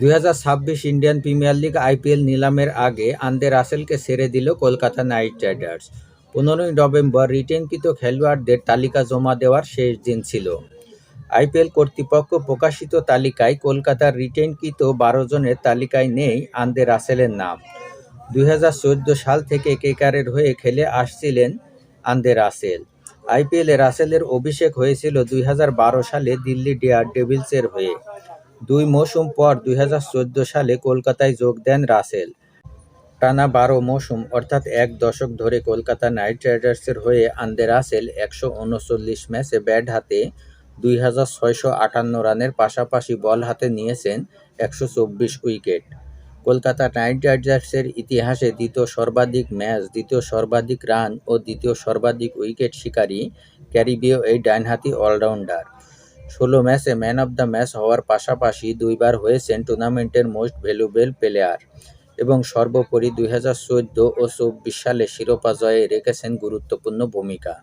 দুই হাজার ছাব্বিশ ইন্ডিয়ান প্রিমিয়ার লিগ আইপিএল নিলামের আগে আন্দে রাসেলকে সেরে দিল কলকাতা নাইট রাইডার্স। পনেরোই নভেম্বর রিটেনকৃত খেলোয়াড়দের তালিকা জমা দেওয়ার শেষ দিন ছিল। আইপিএল কর্তৃপক্ষ প্রকাশিত তালিকায় কলকাতার রিটেনকৃত বারো জনের তালিকায় নেই আন্দে রাসেলের নাম। দুই হাজার চোদ্দ সাল থেকে কেকারের হয়ে খেলে আসছিলেন আন্দে রাসেল। আইপিএলে রাসেলের অভিষেক হয়েছিল দুই হাজার বারো সালে দিল্লি ডেয়ার ডেভিলসের হয়ে। দুই মৌসুম পর দুই হাজার চোদ্দ সালে কলকাতায় যোগ দেন রাসেল। টানা বারো মৌসুম, অর্থাৎ এক দশক ধরে কলকাতা নাইট রাইডার্সের হয়ে আন্দে রাসেল একশো উনচল্লিশ ম্যাচে ব্যাট হাতে দুই হাজার ছয়শো আটান্ন রানের পাশাপাশি বল হাতে নিয়েছেন একশো চব্বিশ উইকেট। কলকাতা নাইট রাইডার্সের ইতিহাসে দ্বিতীয় সর্বাধিক ম্যাচ, দ্বিতীয় সর্বাধিক রান ও দ্বিতীয় সর্বাধিক উইকেট শিকারী ক্যারিবীয় এই ডাইনহাতি অলরাউন্ডার। ষোলো ম্যাচে ম্যান অব দ্য ম্যাচ হওয়ার পাশাপাশি দুইবার হয়েছেন টুর্নামেন্টের মোস্ট ভ্যালুবেল প্লেয়ার এবং সর্বোপরি দুই হাজার চোদ্দ ও চব্বিশ সালে শিরোপা জয়ে রেখেছেন গুরুত্বপূর্ণ ভূমিকা।